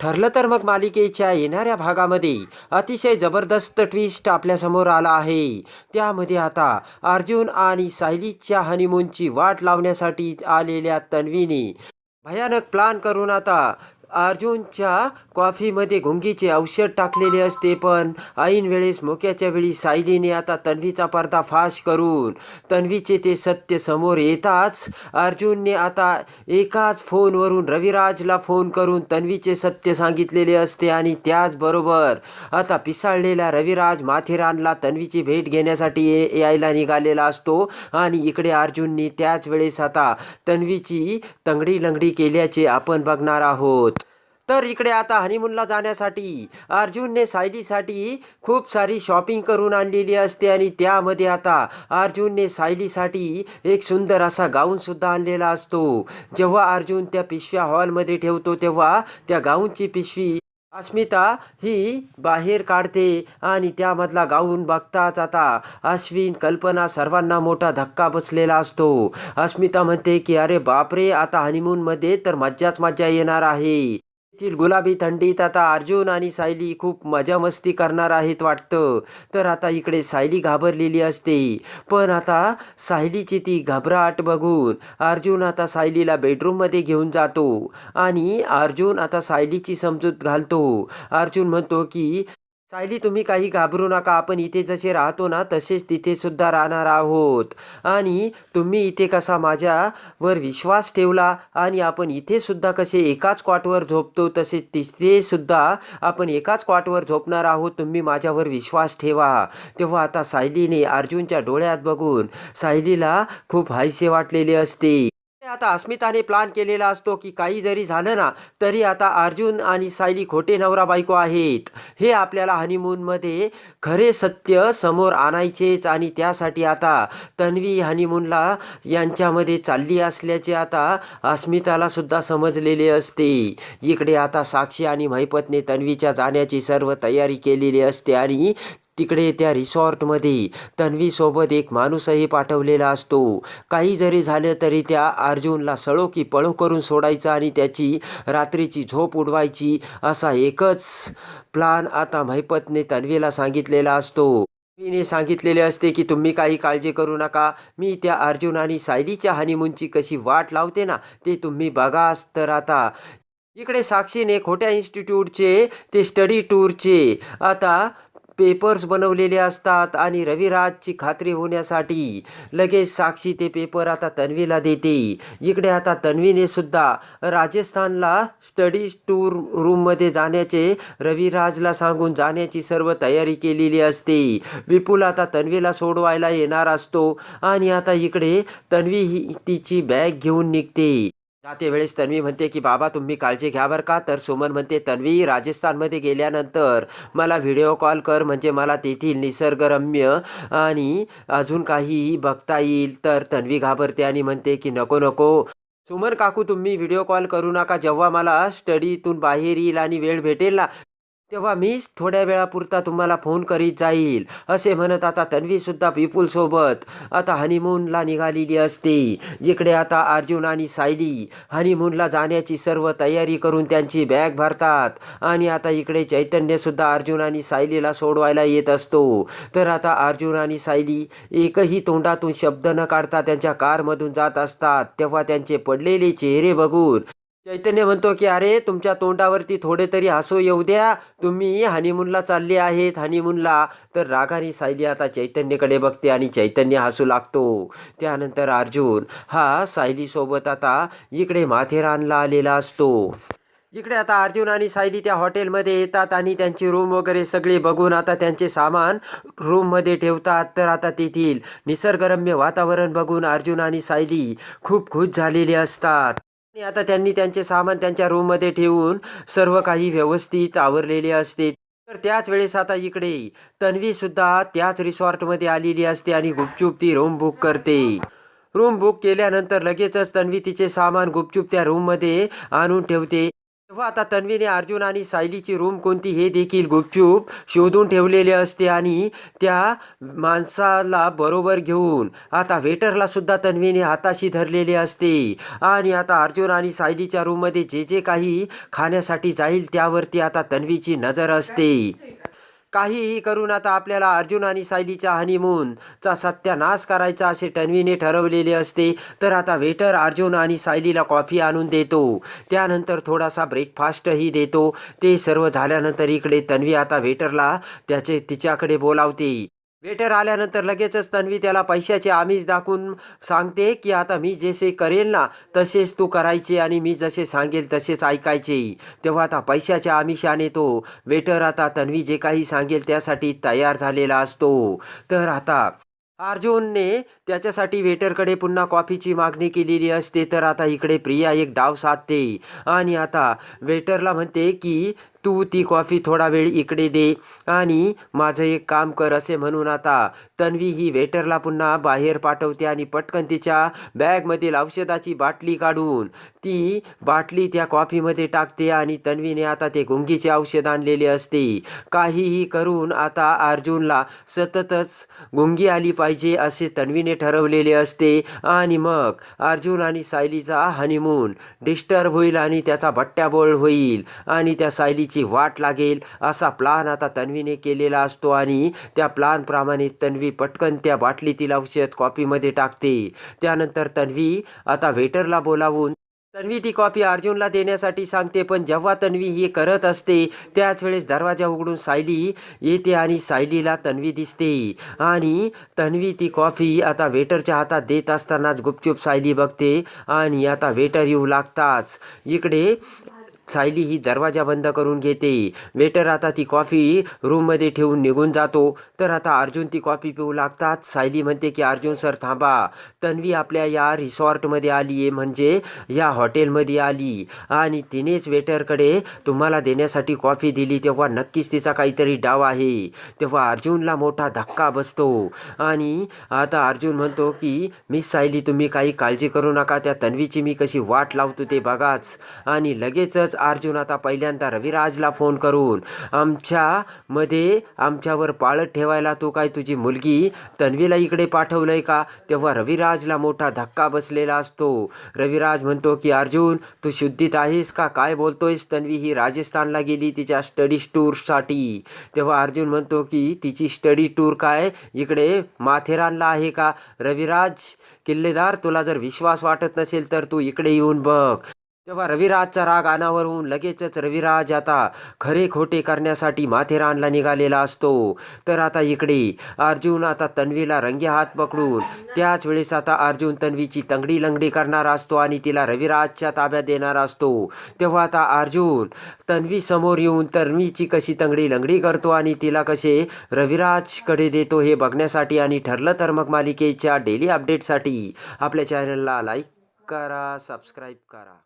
ठरलं तर मग मालिकेच्या येणाऱ्या भागामध्ये अतिशय जबरदस्त ट्विस्ट आपल्यासमोर आला आहे. त्यामध्ये आता अर्जुन आणि सायलीच्या हनीमूनची वाट लावण्यासाठी आलेल्या तन्वीने भयानक प्लान करून आता अर्जुनच्या कॉफीमध्ये गुंगीचे औषध टाकलेले असते पण ऐन वेळेस मोक्याच्या वेळी सायलीने आता तन्वीचा पर्दाफाश करून तन्वीचे ते सत्य समोर येताच अर्जुनने आता एकाच फोनवरून रविराजला फोन करून तन्वीचे सत्य सांगितलेले असते आणि त्याचबरोबर आता पिसाळलेला रविराज माथेरानला तन्वीची भेट घेण्यासाठी ये- यायला निघालेला असतो आणि इकडे अर्जुनने त्याच वेळेस आता तन्वीची तंगडी लंगडी केल्याचे आपण बघणार आहोत. तर इकडे आता हनीमूनला जाण्यासाठी अर्जुनने सायलीसाठी खूप सारी शॉपिंग करून आणलेली असते आणि त्यामध्ये आता अर्जुनने सायलीसाठी एक सुंदर असा गाऊनसुद्धा आणलेला असतो. जेव्हा अर्जुन त्या पिशव्या हॉलमध्ये ठेवतो तेव्हा त्या गाऊनची पिशवी अस्मिता ही बाहेर काढते आणि त्यामधला गाऊन बघताच आता अश्विन कल्पना सर्वांना मोठा धक्का बसलेला असतो. अस्मिता म्हणते की अरे बापरे आता हनीमूनमध्ये तर मज्जाच मज्जा येणार आहे. येथील गुलाबी थंडीत आता अर्जुन आणि सायली खूप मजा मस्ती करणार आहेत वाटतं. तर आता इकडे सायली घाबरलेली असते. पण आता सायलीची ती घबराट बघून अर्जुन आता सायलीला बेडरूममध्ये घेऊन जातो. आणि अर्जुन आता सायलीची समजूत घालतो. अर्जुन म्हणतो की सायली तुम्ही काही घाबरू नका. आपण इथे जसे राहतो ना तसेच तिथे सुद्धा राहणार आहोत. आणि तुम्ही इथे कसा माझ्यावर विश्वास ठेवला आणि आपण इथे सुद्धा कसे एकाच क्वाटवर झोपतो तसे तिथे सुद्धा आपण एकाच कॉटवर झोपणार आहोत. तुम्ही माझ्यावर विश्वास ठेवा. तेव्हा आता सायलीने अर्जुनच्या डोळ्यात बघून सायलीला खूप हायसे वाटलेले असते. आता अस्मिताने प्लान केलेला असतो की काही जरी झालं ना तरी आता अर्जुन आणि सायली खोटे नवरा बायको आहेत. हे आपल्याला हनीमूनमध्ये खरे सत्य समोर आणायचेच आणि त्यासाठी आता तन्वी हनीमूनला यांच्यामध्ये चालली असल्याचे आता अस्मिताला सुद्धा समजलेले असते. इकडे आता साक्षी आणि महिपतने तन्वीच्या जाण्याची सर्व तयारी केलेली असते आणि तिकडे त्या रिसॉर्टमध्ये तन्वीसोबत एक माणूसही पाठवलेला असतो. काही जरी झालं तरी त्या अर्जुनला सळो की पळो करून सोडायचा आणि त्याची रात्रीची झोप उडवायची असा एकच प्लान आता महिपतने तन्वीला सांगितलेला असतो. मीने सांगितलेले असते की तुम्ही काही काळजी करू नका. मी त्या अर्जुन आणि सायलीच्या हनीमूनची कशी वाट लावते ना ते तुम्ही बघाच तर आता. इकडे साक्षीने खोट्या इन्स्टिट्यूटचे ते स्टडी टूरचे आता पेपर्स बनवलेले असतात आणि रविराजची खात्री होण्यासाठी लगेच साक्षी ते पेपर आता तन्वीला देते. इकडे आता तन्वीने सुद्धा राजस्थानला स्टडी टूर रूममध्ये जाण्याचे रविराजला सांगून जाण्याची सर्व तयारी केलेली असते. विपुल आता तन्वीला सोडवायला येणार असतो आणि आता इकडे तन्वी ही तिची बॅग घेऊन निघते. जाते वेळेस तन्वी म्हणते की बाबा तुम्ही काळजी घ्या बरं का. तर सुमन म्हणते तन्वी राजस्थानमध्ये गेल्यानंतर मला व्हिडिओ कॉल कर म्हणजे मला तेथील निसर्गरम्य आणि अजून काही बघता येईल. तर तन्वी घाबरते आणि म्हणते की नको नको. सुमन काकू तुम्ही व्हिडिओ कॉल करू नका. जेव्हा मला स्टडीतून बाहेर येईल आणि वेळ भेटेल ना तेव्हा मीच थोड्या वेळापुरता तुम्हाला फोन करीत जाईल असे म्हणत आता तन्वीसुद्धा विपुलसोबत आता हनीमूनला निघालेली असते. इकडे आता अर्जुन आणि सायली हनीमूनला जाण्याची सर्व तयारी करून त्यांची बॅग भरतात आणि आता इकडे चैतन्यसुद्धा अर्जुन आणि सायलीला सोडवायला येत असतो. तर आता अर्जुन आणि सायली एकही तोंडातून शब्द न काढता त्यांच्या कारमधून जात असतात. तेव्हा त्यांचे पडलेले चेहरे बघून चैतन्य म्हणतो की अरे तुमच्या तोंडावरती थोडे तरी हसू येऊ द्या. तुम्ही हनीमूनला चालले आहेत हनीमूनला तर रागाने सायली आता चैतन्यकडे बघते आणि चैतन्य हसू लागतो. त्यानंतर अर्जुन हा सायलीसोबत आता इकडे माथेरानला आलेला असतो. इकडे आता अर्जुन आणि सायली त्या हॉटेलमध्ये येतात आणि त्यांची रूम वगैरे सगळे बघून आता त्यांचे सामान रूममध्ये ठेवतात. तर आता तेथील निसर्गरम्य वातावरण बघून अर्जुन आणि सायली खूप खुश झालेले असतात. आणि आता त्यांनी त्यांचे सामान त्यांच्या रूममध्ये ठेवून सर्व काही व्यवस्थित आवरलेले असते. तर त्याच वेळेस आता इकडे तन्वी सुद्धा त्याच रिसॉर्टमध्ये आलेली असते आणि गुपचूप ती रूम बुक करते. रूम बुक केल्यानंतर लगेचच तन्वी तिचे सामान गुपचूप त्या रूममध्ये आणून ठेवते. तेव्हा आता तन्वीने अर्जुन आणि सायलीची रूम कोणती हे देखील गुपचूप शोधून ठेवलेले असते आणि त्या माणसाला बरोबर घेऊन आता वेटरला सुद्धा तन्वीने हाताशी धरलेले असते. आणि आता अर्जुन आणि सायलीच्या रूममध्ये जे जे काही खाण्यासाठी जाईल त्यावरती आता तन्वीची नजर असते. काहीही करून आता आपल्याला अर्जुन आणि सायलीच्या हनीमूनचा सत्यानाश करायचा असे तन्वीने ठरवलेले असते तर आता वेटर अर्जुन आणि सायलीला कॉफी आणून देतो. त्यानंतर थोडासा ब्रेकफास्टही देतो. ते सर्व झाल्यानंतर इकडे तन्वी आता वेटरला त्याचे तिच्याकडे बोलावते. वेटर आल्यानंतर लगेचच तन्वी त्याला पैशाचे आमिष दाखवून सांगते की आता मी जसे करेल ना तसेच तू करायचे आणि मी जसे सांगेल तसेच ऐकायचे. तेव्हा आता पैशाच्या आमिषाने तो वेटर आता तन्वी जे काही सांगेल त्यासाठी तयार झालेला असतो. तर आता अर्जुनने त्याच्यासाठी वेटरकडे पुन्हा कॉफीची मागणी केलेली असते. तर आता इकडे प्रिया एक डाव साधते आणि आता वेटरला म्हणते की तू ती कॉफी थोडा वेळ इकडे दे आणि माझं एक काम कर असे म्हणून आता तन्वी ही वेटरला पुन्हा बाहेर पाठवते आणि पटकन तिच्या बॅगमधील औषधाची बाटली काढून ती बाटली त्या कॉफीमध्ये टाकते आणि तन्वीने आता ते गुंगीचे औषध आणलेले असते. काहीही करून आता अर्जुनला सततच गुंगी आली पाहिजे असे तन्वीने ठरवलेले असते. आणि मग अर्जुन आणि सायलीचा हनीमून डिस्टर्ब होईल आणि त्याचा भट्ट्याबोळ होईल आणि त्या सायलीची वाट लागेल असा प्लान आता तन्वीने केलेला असतो आणि त्या प्लानप्रमाणे तन्वी पटकन त्या बाटलीतील औषध कॉफीमध्ये टाकते. त्यानंतर तन्वी आता वेटरला बोलावून तन्वी ती कॉफी अर्जुनला देण्यासाठी सांगते पण जेव्हा तन्वी हे करत असते त्याच वेळेस दरवाजा उघडून सायली येते आणि सायलीला तन्वी दिसते. आणि तन्वी ती कॉफी आता वेटरच्या हातात देत असतानाच गुपचूप सायली बघते आणि आता वेटर येऊ लागताच. इकडे सायली ही दरवाजा बंद करून घेते. वेटर आता ती कॉफी रूममध्ये ठेवून निघून जातो. तर आता अर्जुन ती कॉफी पिऊ लागतात. सायली म्हणते की अर्जुन सर थांबा. तन्वी आपल्या या रिसॉर्टमध्ये आली आहे म्हणजे या हॉटेलमध्ये आली. आणि तिनेच वेटरकडे तुम्हाला देण्यासाठी कॉफी दिली. तेव्हा नक्कीच तिचा काहीतरी डाव आहे. तेव्हा अर्जुनला मोठा धक्का बसतो. आणि आता अर्जुन म्हणतो की मिस सायली तुम्ही काही काळजी करू नका. त्या तन्वीची मी कशी वाट लावतो ते बघाच. आणि लगेचच अर्जुन आता पहिल्यांदा रविराजला फोन करून आमच्यामध्ये आमच्यावर पाळत ठेवायला तू काय तुझी मुलगी तन्वीला इकडे पाठवलंय का? तेव्हा रविराजला मोठा धक्का बसलेला असतो. रविराज म्हणतो की अर्जुन तू शुद्धीत आहेस का? काय बोलतोयस? तन्वी ही राजस्थानला गेली तिच्या स्टडी टूरसाठी तेव्हा अर्जुन म्हणतो की तिची स्टडी टूर काय? इकडे माथेरानला आहे का? रविराज किल्लेदार तुला जर विश्वास वाटत नसेल तर तू इकडे येऊन बघ. तेव्हा रविराजचा राग अनावर होऊन लगेचच रविराज आता खरे खोटे करण्यासाठी माथेरानला निघालेला असतो. तर आता इकडे अर्जुन आता तन्वीला रंगे हात पकडून त्याच वेळेस आता अर्जुन तन्वीची तंगडी लंगडी करणार असतो आणि तिला रविराजच्या ताब्यात देणार असतो. तेव्हा आता अर्जुन तन्वी समोर येऊन तन्वीची कशी तंगडी लंगडी करतो आणि तिला कसे रविराजकडे देतो हे बघण्यासाठी आणि ठरलं तर मग मालिकेच्या डेली अपडेटसाठी आपल्या चॅनलला लाईक करा सबस्क्राईब करा.